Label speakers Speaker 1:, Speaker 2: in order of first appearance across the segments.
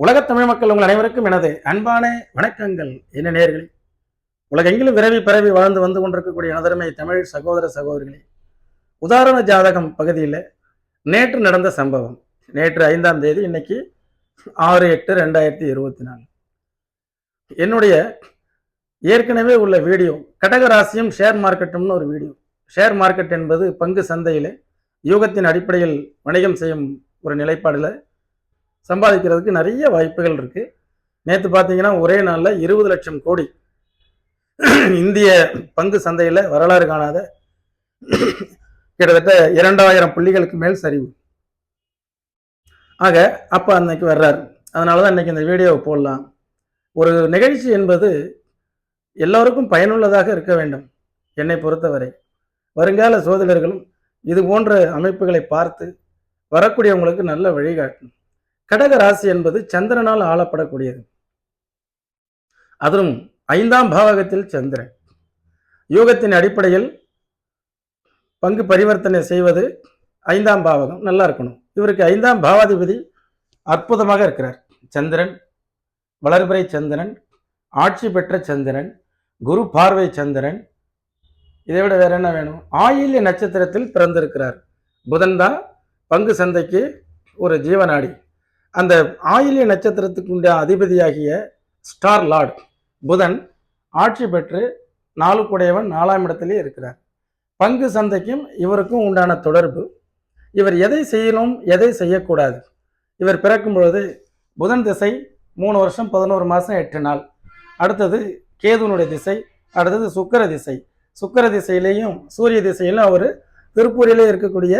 Speaker 1: உலகத் தமிழ் மக்கள் உங்கள் அனைவருக்கும் எனது அன்பான வணக்கங்கள். என்ன நேர்களே உலகெங்கிலும் விரவி பரவி வாழ்ந்து வந்து கொண்டிருக்கக்கூடிய எனதருமை தமிழ் சகோதர சகோதரிகளே உதாரண ஜாதகம் பகுதியில் நேற்று நடந்த சம்பவம். நேற்று ஐந்தாம் தேதி இன்னைக்கு ஆறு எட்டு ரெண்டாயிரத்தி இருபத்தி நாலு என்னுடைய ஏற்கனவே உள்ள வீடியோ கடகராசியும் ஷேர் மார்க்கெட்டும்னு ஒரு வீடியோ. ஷேர் மார்க்கெட் என்பது பங்கு சந்தையில் யூகத்தின் அடிப்படையில் வணிகம் செய்யும் ஒரு நிலைப்பாடில் சம்பாதிக்கிறதுக்கு நிறைய வாய்ப்புகள் இருக்குது நேற்று பார்த்தீங்கன்னா ஒரே நாளில் இருபது லட்சம் கோடி இந்திய பங்கு சந்தையில் வரலாறு காணாத கிட்டத்தட்ட இரண்டாயிரம் புள்ளிகளுக்கு மேல் சரிவு. ஆக அப்போ அன்னைக்கு வர்றார். அதனால தான் இன்னைக்கு இந்த வீடியோவை போடலாம். ஒரு நிகழ்ச்சி என்பது எல்லோருக்கும் பயனுள்ளதாக இருக்க வேண்டும். என்னை பொறுத்தவரை. வருங்கால சோதகர்களும் இது போன்ற அமைப்புகளை பார்த்து வரக்கூடியவங்களுக்கு நல்ல வழிகாட்டும். கடக ராசி என்பது சந்திரனால் ஆளப்படக்கூடியது. அதுவும் ஐந்தாம் பாவகத்தில் சந்திரன். யோகத்தின் அடிப்படையில் பங்கு பரிவர்த்தனை செய்வது ஐந்தாம் பாவகம். நல்லா இருக்கணும். இவருக்கு ஐந்தாம் பாவாதிபதி அற்புதமாக இருக்கிறார். சந்திரன் வளர்பிறை சந்திரன் ஆட்சி பெற்ற சந்திரன் குரு பார்வை சந்திரன். இதை விட வேற என்ன வேணும்? ஆயில்ய நட்சத்திரத்தில் பிறந்திருக்கிறார். புதன் தான் பங்கு சந்தைக்கு ஒரு ஜீவநாடி. அந்த ஆயிலிய நட்சத்திரத்துக்குண்ட அதிபதியாகிய ஸ்டார் லார்ட் புதன் ஆட்சி பெற்று நாலு குடையவன் நாலாம் இடத்திலே இருக்கிறார். பங்கு சந்தைக்கும் இவருக்கும் உண்டான தொடர்பு. இவர் எதை செய்யணும் எதை செய்யக்கூடாது. இவர் பிறக்கும் பொழுது புதன் திசை மூணு வருஷம் பதினோரு மாதம் எட்டு நாள். அடுத்தது கேதுனுடைய திசை அடுத்தது சுக்கர திசை. சுக்கர திசையிலையும் சூரிய திசையிலும் அவர் திருப்பூரிலே இருக்கக்கூடிய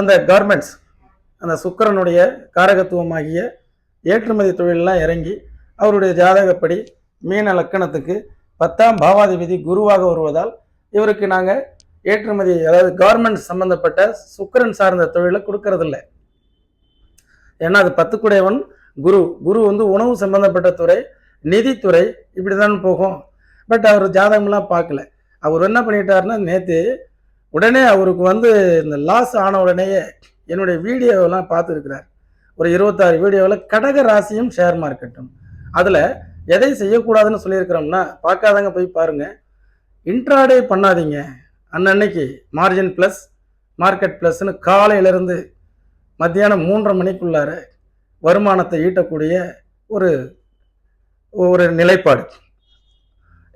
Speaker 1: அந்த கார்மெண்ட்ஸ் அந்த சுக்கரனுடைய காரகத்துவமாகிய ஏற்றுமதி தொழிலெலாம் இறங்கி அவருடைய ஜாதகப்படி மீன லக்கணத்துக்கு பத்தாம் பாவாதிபதி குருவாக வருவதால் இவருக்கு நாங்கள் ஏற்றுமதி அதாவது கவர்மெண்ட் சம்பந்தப்பட்ட சுக்கிரன் சார்ந்த தொழிலை கொடுக்கறதில்ல. ஏன்னா அது பத்துக்குடையவன் குரு. குரு வந்து உணவு சம்பந்தப்பட்ட துறை நிதித்துறை இப்படி தான் போகும். பட் அவர் ஜாதகம்லாம் பார்க்கல. அவர் என்ன பண்ணிட்டாருன்னா நேற்று உடனே அவருக்கு வந்து இந்த லாஸ் ஆன உடனேயே என்னுடைய வீடியோவெல்லாம் பார்த்துருக்கிறார். ஒரு இருபத்தாறு வீடியோவில் கடக ராசியும் ஷேர் மார்க்கெட்டும் அதில் எதை செய்யக்கூடாதுன்னு சொல்லியிருக்கிறோம்னா பார்க்காதங்க போய் பாருங்கள் இன்ட்ராடே பண்ணாதீங்க. அன்னன்னைக்கு மார்ஜின் ப்ளஸ் மார்க்கெட் ப்ளஸ்னு காலையிலேருந்து மத்தியானம் மூன்றரை மணிக்குள்ளார வருமானத்தை ஈட்டக்கூடிய ஒரு ஒரு நிலைப்பாடு.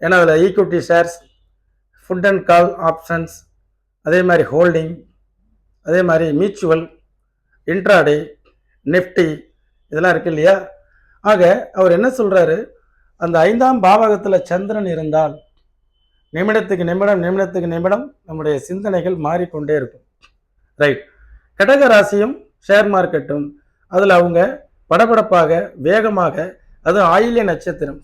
Speaker 1: ஏன்னா அதில் equity shares put and call options அதே மாதிரி ஹோல்டிங் அதே மாதிரி மியூச்சுவல் இன்ட்ராடே நிஃப்டி இதெல்லாம் இருக்கு இல்லையா? ஆக அவர் என்ன சொல்கிறாரு அந்த ஐந்தாம் பாவகத்தில் சந்திரன் இருந்தால் நிமிடத்துக்கு நிமிடம் நிமிடத்துக்கு நிமிடம் நம்முடைய சிந்தனைகள் மாறிக்கொண்டே இருக்கும். ரைட் கடக ராசியும் ஷேர் மார்க்கெட்டும் அதில் அவங்க படபடப்பாக வேகமாக அது ஆயிலிய நட்சத்திரம்.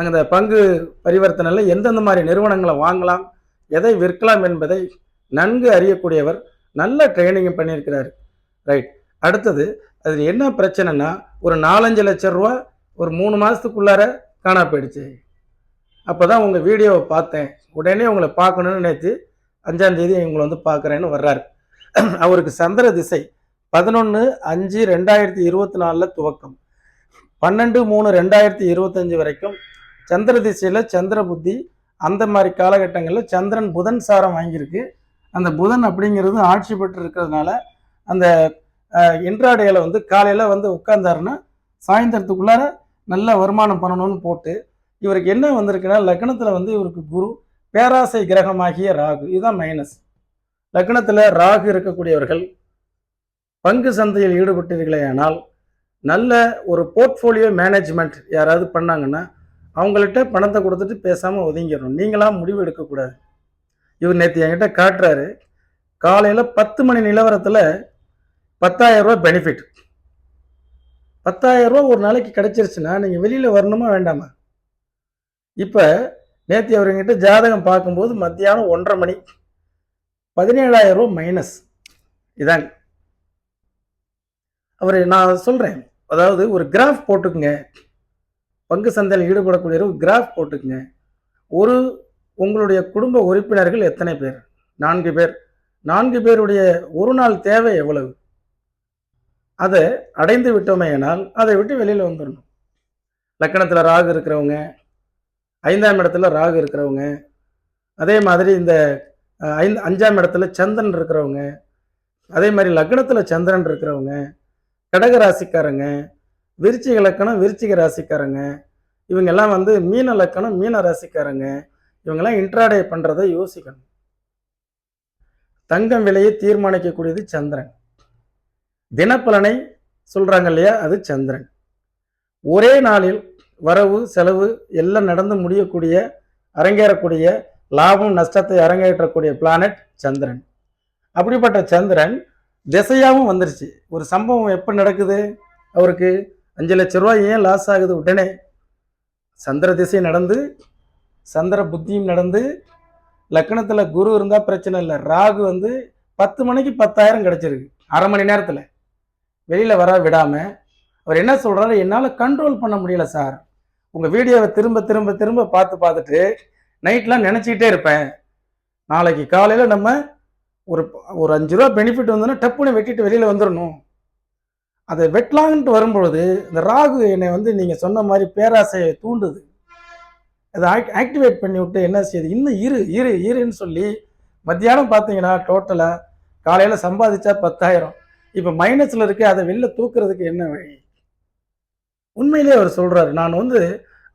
Speaker 1: அந்த பங்கு பரிவர்த்தனையில் எந்தெந்த மாதிரி நிறுவனங்களை வாங்கலாம் எதை விற்கலாம் என்பதை நன்கு அறியக்கூடியவர் நல்ல ட்ரைனிங் பண்ணியிருக்கிறாரு. ரைட் அடுத்தது அதில் என்ன பிரச்சனைனா ஒரு நாலஞ்சு லட்சம் ரூபா ஒரு மூணு மாதத்துக்குள்ளார காணா போயிடுச்சு. அப்போ தான் உங்கள் வீடியோவை பார்த்தேன். உடனே உங்களை பார்க்கணுன்னு நினைத்து அஞ்சாந்தேதி உங்களை வந்து பார்க்குறேன்னு வர்றாரு. அவருக்கு சந்திர திசை பதினொன்று அஞ்சு ரெண்டாயிரத்தி இருபத்தி நாலில் துவக்கம். பன்னெண்டு மூணு ரெண்டாயிரத்தி இருபத்தஞ்சி வரைக்கும் சந்திர திசையில் சந்திர புத்தி அந்த மாதிரி காலகட்டங்களில் சந்திரன் புதன் சாரம் வாங்கியிருக்கு. அந்த புதன் அப்படிங்கிறது ஆட்சி பெற்று இருக்கிறதுனால அந்த இன்ட்ராடேயில் வந்து காலையில் வந்து உட்கார்ந்தாருன்னா சாயந்தரத்துக்குள்ளார நல்ல வருமானம் பண்ணணும்னு போட்டு இவருக்கு என்ன வந்திருக்குன்னா லக்னத்தில் வந்து இவருக்கு குரு பேராசை கிரகமாகிய ராகு. இதுதான் மைனஸ் லக்னத்தில் ராகு இருக்கக்கூடியவர்கள் பங்கு சந்தையில் ஈடுபட்டீர்களே ஆனால் நல்ல ஒரு போர்ட்ஃபோலியோ மேனேஜ்மெண்ட் யாராவது பண்ணாங்கன்னா அவங்கள்ட்ட பணத்தை கொடுத்துட்டு பேசாமல் ஒதுங்கிடணும். நீங்களாம் முடிவு எடுக்கக்கூடாது. இவர் நேற்று என்கிட்ட காட்டுறாரு. காலையில் பத்து மணி நிலவரத்தில் பத்தாயிரம் ரூபா பெனிஃபிட் பத்தாயிரம் ரூபா ஒரு நாளைக்கு கிடச்சிருச்சுன்னா நீங்கள் வெளியில் வரணுமா வேண்டாமா? இப்போ நேற்று அவர் ஜாதகம் பார்க்கும்போது மத்தியானம் ஒன்றரை மணி. பதினேழாயிரம் ரூபா மைனஸ் இதாங்க அவர் நான் சொல்கிறேன் அதாவது ஒரு கிராஃப் போட்டுக்குங்க. பங்கு சந்தையில் ஈடுபடக்கூடிய ஒரு கிராஃப் போட்டுக்குங்க. ஒரு உங்களுடைய குடும்ப உறுப்பினர்கள் எத்தனை பேர்? நான்கு பேர். நான்கு பேருடைய ஒரு நாள் தேவை எவ்வளவு? அதை அடைந்து விட்டோமேயானால் அதை விட்டு வெளியில் வந்துடணும் லக்கணத்தில் ராகு இருக்கிறவங்க ஐந்தாம் இடத்துல ராகு இருக்கிறவங்க அதே மாதிரி இந்த ஐந்து அஞ்சாம் இடத்துல சந்திரன் இருக்கிறவங்க அதே மாதிரி லக்னத்தில் சந்திரன் இருக்கிறவங்க கடக ராசிக்காரங்க விருச்சிக லக்கணம் விருச்சிக ராசிக்காரங்க இவங்கெல்லாம் வந்து மீன லக்கணம் மீன ராசிக்காரங்க இவங்கெல்லாம் இன்ட்ராடே பண்ணுறதை யோசிக்கணும். தங்கம் விலையை தீர்மானிக்கக்கூடியது சந்திரன். தினப்பலனை சொல்கிறாங்க இல்லையா அது சந்திரன். ஒரே நாளில் வரவு செலவு எல்லாம் நடந்து முடியக்கூடிய அரங்கேறக்கூடிய லாபம் நஷ்டத்தை அரங்கேற்றக்கூடிய பிளானட் சந்திரன். அப்படிப்பட்ட சந்திரன் திசையாகவும் வந்துருச்சு. ஒரு சம்பவம் எப்போ நடக்குது? அவருக்கு அஞ்சு லட்ச ரூபாய் ஏன் லாஸ் ஆகுது உடனே? சந்திர திசை நடந்து சந்திர புத்தியும் நடந்து லக்கணத்தில் குரு இருந்தால் பிரச்சனை இல்லை. ராகு வந்து பத்து மணிக்கு பத்தாயிரம் கிடச்சிருக்கு. அரை மணி நேரத்தில். வெளியில் வர விடாமல் அவர் என்ன சொல்கிறாரு என்னால் கண்ட்ரோல் பண்ண முடியல சார் உங்கள் வீடியோவை திரும்ப திரும்ப திரும்ப பார்த்து பார்த்துட்டு நைட்லாம் நினச்சிக்கிட்டே இருப்பேன். நாளைக்கு காலையில் நம்ம ஒரு ஒரு அஞ்சு ரூபா பெனிஃபிட் வந்தோன்னா டப்புன்னு வெட்டிட்டு வெளியில் வந்துடணும் அதை வெட்டலான்ட்டு வரும்பொழுது இந்த ராகு என்னை வந்து நீங்கள் சொன்ன மாதிரி பேராசையை தூண்டுது. அதை ஆக்ட் ஆக்டிவேட் பண்ணி விட்டு என்ன செய்யுது? இன்னும் இரு இரு இருன்னு சொல்லி மத்தியானம் பார்த்தீங்கன்னா டோட்டலாக காலையில் சம்பாதிச்சா பத்தாயிரம். இப்போ மைனஸில் இருக்கு அதை வெளில தூக்குறதுக்கு என்ன வழி? உண்மையிலே அவர் சொல்கிறாரு நான் வந்து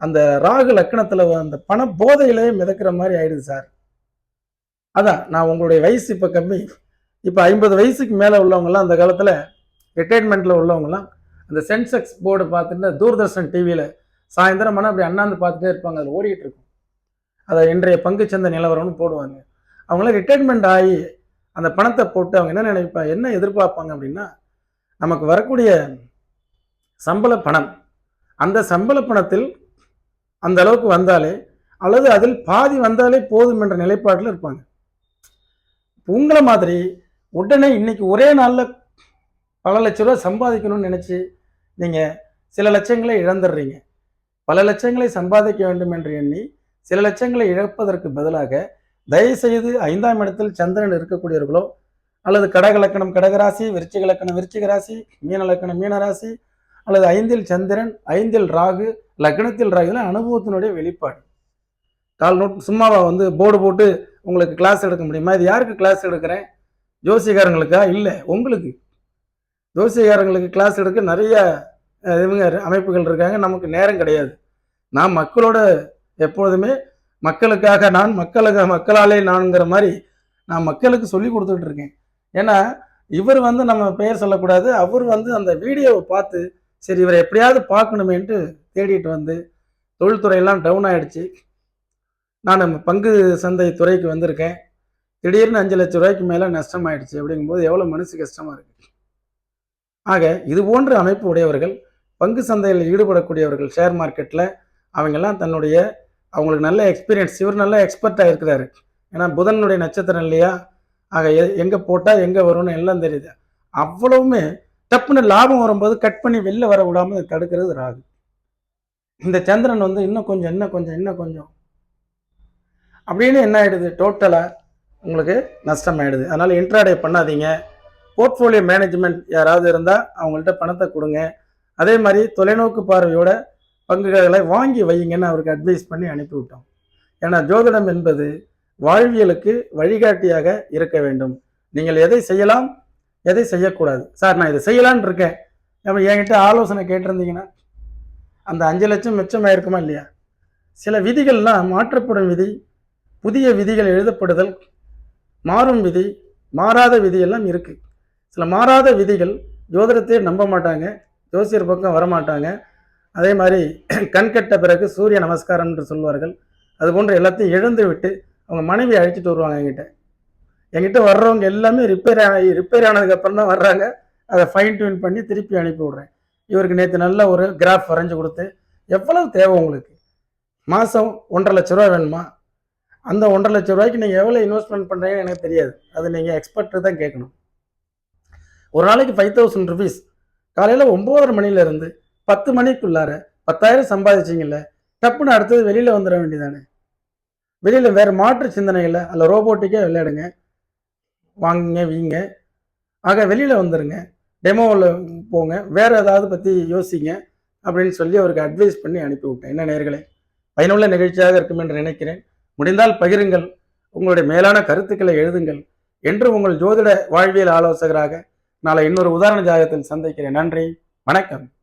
Speaker 1: அந்த ராகு லக்கணத்தில் அந்த பண போதையிலே மிதக்கிற மாதிரி ஆயிடுது சார். அதான் நான் உங்களுடைய வயசு இப்போ கம்மி. இப்போ ஐம்பது வயசுக்கு மேலே உள்ளவங்கலாம் அந்த காலத்தில் ரிட்டைர்மெண்ட்டில் உள்ளவங்கலாம் அந்த சென்செக்ஸ் போர்டு பார்த்துட்டு தூர்தர்ஷன் டிவியில் சாயந்தரம் ஆனால் அப்படி அண்ணாந்து பார்த்துட்டே இருப்பாங்க. அதில் ஓடிட்டு இருக்கும். அதை இன்றைய பங்குச்சந்தை நிலவரம்னு போடுவாங்க. அவங்களாம் ரிட்டைர்மெண்ட் ஆகி அந்த பணத்தை போட்டு அவங்க என்ன நினைப்பா என்ன எதிர்பார்ப்பாங்க அப்படின்னா நமக்கு வரக்கூடிய சம்பள பணம் அந்த சம்பள பணத்தில் அந்த அளவுக்கு வந்தாலே அல்லது அதில் பாதி வந்தாலே போதும் என்ற நிலைப்பாட்டில் இருப்பாங்க. உங்களை மாதிரி உடனே இன்னைக்கு ஒரே நாளில் பல லட்ச ரூபா சம்பாதிக்கணும்னு நினச்சி நீங்கள் சில லட்சங்களை இழந்துடுறீங்க. பல லட்சங்களை சம்பாதிக்க வேண்டும் என்று எண்ணி சில லட்சங்களை இழப்பதற்கு பதிலாக தயவுசெய்து ஐந்தாம் இடத்தில் சந்திரன் இருக்கக்கூடியவர்களோ அல்லது கடக லக்கணம் கடகராசி விருச்சிக லக்கணம் விருச்சிக ராசி மீன லக்கணம் மீனராசி அல்லது ஐந்தில் சந்திரன் ஐந்தில் ராகு லக்னத்தில் ராகு அனுபவத்தினுடைய வெளிப்பாடு. கால் நோட் சும்மாவா வந்து போர்டு போட்டு உங்களுக்கு கிளாஸ் எடுக்க முடியுமா? இது யாருக்கு கிளாஸ் எடுக்கிறேன்? ஜோசியக்காரங்களுக்கா? இல்லை உங்களுக்கு. ஜோசிகாரங்களுக்கு கிளாஸ் எடுக்க நிறைய இவங்க அமைப்புகள் இருக்காங்க நமக்கு நேரம் கிடையாது. நான் மக்களோட எப்பொழுதுமே மக்களுக்காக நான் மக்களுக்கு மக்களாலே நான்ங்கிற மாதிரி நான் மக்களுக்கு சொல்லி கொடுத்துட்டு இருக்கேன். ஏன்னா இவர் வந்து நம்ம பெயர் சொல்லக்கூடாது அவர் வந்து அந்த வீடியோவை பார்த்து சரி இவரை எப்படியாவது பார்க்கணுமேன்ட்டு தேடிட்டு வந்து தொழில்துறையெல்லாம் டவுன் ஆயிடுச்சு. நான் நம்ம பங்கு சந்தை துறைக்கு வந்திருக்கேன். திடீர்னு அஞ்சு லட்ச ரூபாய்க்கு மேலே நஷ்டம் ஆயிடுச்சு அப்படிங்கும்போது எவ்வளோ மனசு கஷ்டமாக இருக்கு. ஆக இது போன்ற அமைப்பு உடையவர்கள் பங்கு சந்தையில் ஈடுபடக்கூடியவர்கள் ஷேர் மார்க்கெட்டில் அவங்கெல்லாம் தன்னுடைய அவங்களுக்கு நல்ல எக்ஸ்பீரியன்ஸ் இவர் நல்ல எக்ஸ்பர்ட்டாக இருக்கிறாரு. ஏன்னா புதனுடைய நட்சத்திரம் இல்லையா? ஆக எ- போட்டால் எங்கே வரும்னு எல்லாம் தெரியுது. அவ்வளவுமே டப்புன்னு லாபம் வரும்போது கட் பண்ணி வெளில வர விடாமல் தடுக்கிறது ராகு. இந்த சந்திரன் வந்து இன்னும் கொஞ்சம் இன்னும் கொஞ்சம் இன்னும் கொஞ்சம். அப்படின்னு என்ன ஆகிடுது டோட்டலாக உங்களுக்கு நஷ்டம் ஆகிடுது அதனால் இன்ட்ராடே பண்ணாதீங்க. போர்ட்ஃபோலியோ மேனேஜ்மெண்ட் யாராவது இருந்தால் அவங்கள்ட்ட பணத்தை கொடுங்க. அதே மாதிரி தொலைநோக்கு பார்வையோட பங்குகளை வாங்கி வையுங்கன்னு அவருக்கு அட்வைஸ் பண்ணி அனுப்பிவிட்டோம். ஏன்னா ஜோதிடம் என்பது வாழ்வியலுக்கு வழிகாட்டியாக இருக்க வேண்டும். நீங்கள் எதை செய்யலாம் எதை செய்யக்கூடாது. சார் நான் இதை செய்யலான்னு இருக்கேன். நம்ம என்கிட்ட ஆலோசனை கேட்டிருந்தீங்கன்னா அந்த அஞ்சு லட்சம் மிச்சமாயிருக்குமா இல்லையா? சில விதிகள்லாம் மாற்றப்படும் விதி புதிய விதிகள் எழுதப்படுதல் மாறும் விதி மாறாத விதியெல்லாம் இருக்குது சில மாறாத விதிகள் ஜோதிடத்தையே நம்ப மாட்டாங்க. ஜோசியர் பக்கம் வரமாட்டாங்க. அதே மாதிரி கண்கட்ட பிறகு சூரிய நமஸ்காரம் என்று சொல்வார்கள். அது போன்ற எல்லாத்தையும் எழுந்து விட்டு அவங்க மனைவி அழைச்சிட்டு வருவாங்க என்கிட்ட. என்கிட்ட வர்றவங்க எல்லாமே ரிப்பேர் ஆகி ரிப்பேர் ஆனதுக்கப்புறம் தான் வர்றாங்க. அதை ஃபைன் டியூன் பண்ணி திருப்பி அனுப்பி விட்றேன். இவருக்கு நேற்று நல்ல ஒரு கிராஃப் வரைஞ்சு கொடுத்து எவ்வளவு தேவை உங்களுக்கு? மாதம் ஒன்றரை லட்ச ரூபா வேணுமா? அந்த ஒன்றரை லட்ச ரூபாய்க்கு நீங்கள் எவ்வளோ இன்வெஸ்ட்மெண்ட் பண்ணுறீங்கன்னு எனக்கு தெரியாது. அது நீங்கள் எக்ஸ்பர்ட்டு தான் கேட்கணும். ஒரு நாளைக்கு ஃபைவ் தௌசண்ட் ருபீஸ் காலையில் ஒம்போதரை மணிலேருந்து பத்து மணிக்குள்ளார பத்தாயிரம் சம்பாதிச்சிங்கல்ல டப்புன்னு அடுத்தது வெளியில் வந்துட வேண்டியதானே? வெளியில் வேறு மாற்று சிந்தனைகளை அல்ல ரோபோட்டிக்கே விளையாடுங்க. வாங்குங்க வீங்க. ஆக வெளியில் வந்துடுங்க டெமோவில் போங்க. வேறு ஏதாவது பற்றி யோசிங்க. அப்படின்னு சொல்லி அவருக்கு அட்வைஸ் பண்ணி அனுப்பி விட்டேன் என்ன நேர்களே? பயனுள்ள நிகழ்ச்சியாக இருக்கும் என்று நினைக்கிறேன். முடிந்தால் பகிருங்கள். உங்களுடைய மேலான கருத்துக்களை எழுதுங்கள். என்று உங்கள் ஜோதிட வாழ்வியல் ஆலோசகராக நாளை இன்னொரு உதாரண ஜாதகத்தில் சந்திக்கிறேன். நன்றி. வணக்கம்.